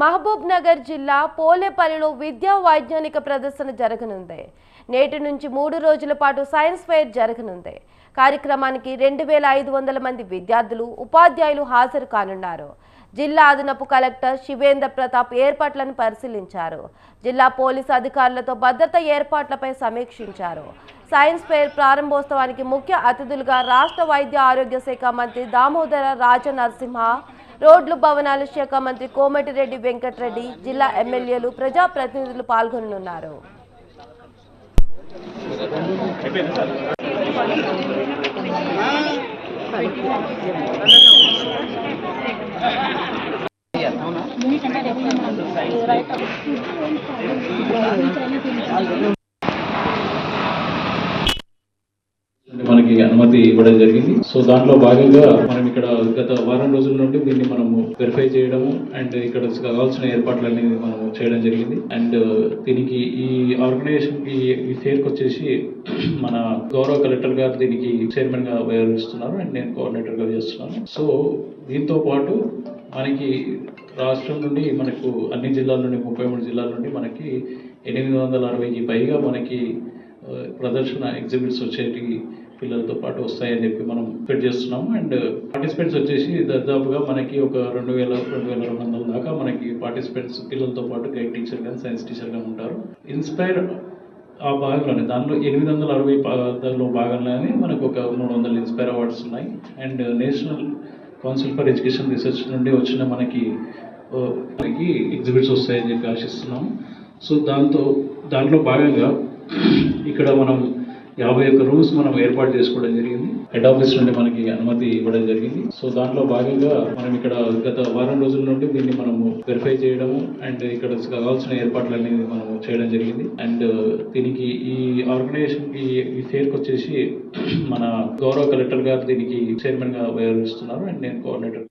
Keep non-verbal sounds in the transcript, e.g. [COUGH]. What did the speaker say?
మహబూబ్ నగర్ జిల్లా పోలేపల్లిలో విద్యా వైజ్ఞానిక ప్రదర్శన జరగనుంది. నేటి నుంచి మూడు రోజుల పాటు సైన్స్ ఫెయిర్ జరగనుంది. కార్యక్రమానికి రెండు వేల ఐదు వందల మంది విద్యార్థులు ఉపాధ్యాయులు హాజరు కానున్నారు. జిల్లా అదనపు కలెక్టర్ శివేంద్ర ప్రతాప్ ఏర్పాట్లను పరిశీలించారు. జిల్లా పోలీసు అధికారులతో భద్రత ఏర్పాట్లపై సమీక్షించారు. సైన్స్ ఫెయిర్ ప్రారంభోత్సవానికి ముఖ్య అతిథులుగా రాష్ట్ర వైద్య ఆరోగ్య శాఖ మంత్రి దామోదర రాజ నరసింహ రోడ్లు భవనాల శాఖ మంత్రి కోమటిరెడ్డి వెంకటరెడ్డి జిల్లా ఎమ్మెల్యేలు ప్రజాప్రతినిధులు పాల్గొనున్నారు మనకి అనుమతి ఇవ్వడం జరిగింది. సో దాంట్లో భాగంగా మనం ఇక్కడ గత వారం రోజుల నుండి దీన్ని మనము వెరిఫై చేయడము అండ్ ఇక్కడ కావాల్సిన ఏర్పాట్లు ఏర్పాట్లన్నీ మనం చేయడం జరిగింది. అండ్ uh, దీనికి ఈ ఆర్గనైజేషన్కి ఈ ఫేర్ వచ్చేసి [CLEARS THROAT] మన గౌరవ కలెక్టర్ గారు దీనికి చైర్మన్గా వ్యవహరిస్తున్నారు అండ్ నేను కోఆర్డినేటర్గా చేస్తున్నాను. సో దీంతో పాటు మనకి రాష్ట్రం నుండి మనకు అన్ని జిల్లాల నుండి ముప్పై మూడు జిల్లాల నుండి మనకి ఎనిమిది వందల అరవైకి పైగా మనకి uh, ప్రదర్శన ఎగ్జిబిట్స్ వచ్చేటివి పిల్లలతో పాటు వస్తాయని చెప్పి మనం ఎక్స్పెక్ట్ చేస్తున్నాము. అండ్ పార్టిసిపెంట్స్ వచ్చేసి దాదాపుగా మనకి ఒక రెండు వేల రెండు వేల రెండు వందల దాకా మనకి పార్టిసిపెంట్స్ పిల్లలతో పాటు గైడ్ టీచర్ కానీ సైన్స్ టీచర్ కానీ ఉంటారు. ఇన్స్పైర్ ఆ భాగంలోనే దానిలో ఎనిమిది వందల అరవై పదాల్లో భాగంలోనే మనకు ఒక మూడు వందల ఇన్స్పైర్ అవార్డ్స్ ఉన్నాయి. And national council for education research నుండి వచ్చిన మనకి మనకి ఎగ్జిబిట్స్ వస్తాయని చెప్పి ఆశిస్తున్నాము. సో దాంతో దాంట్లో భాగంగా ఇక్కడ మనం యాభై ఒక్క రూమ్స్ మనం ఏర్పాటు చేసుకోవడం జరిగింది. హెడ్ ఆఫీస్ నుండి మనకి అనుమతి ఇవ్వడం జరిగింది. సో దాంట్లో భాగంగా మనం ఇక్కడ గత వారం రోజుల నుండి దీన్ని మనము వెరిఫై చేయడము అండ్ ఇక్కడ కావాల్సిన ఏర్పాట్లు అనేది మనం చేయడం జరిగింది. అండ్ uh, దీనికి ఈ ఆర్గనైజేషన్కి ఈ ఫేర్ వచ్చేసి మన గౌరవ కలెక్టర్ గారు దీనికి చైర్మన్గా వ్యవహరిస్తున్నారు. అండ్ నేను కోఆర్డినేటర్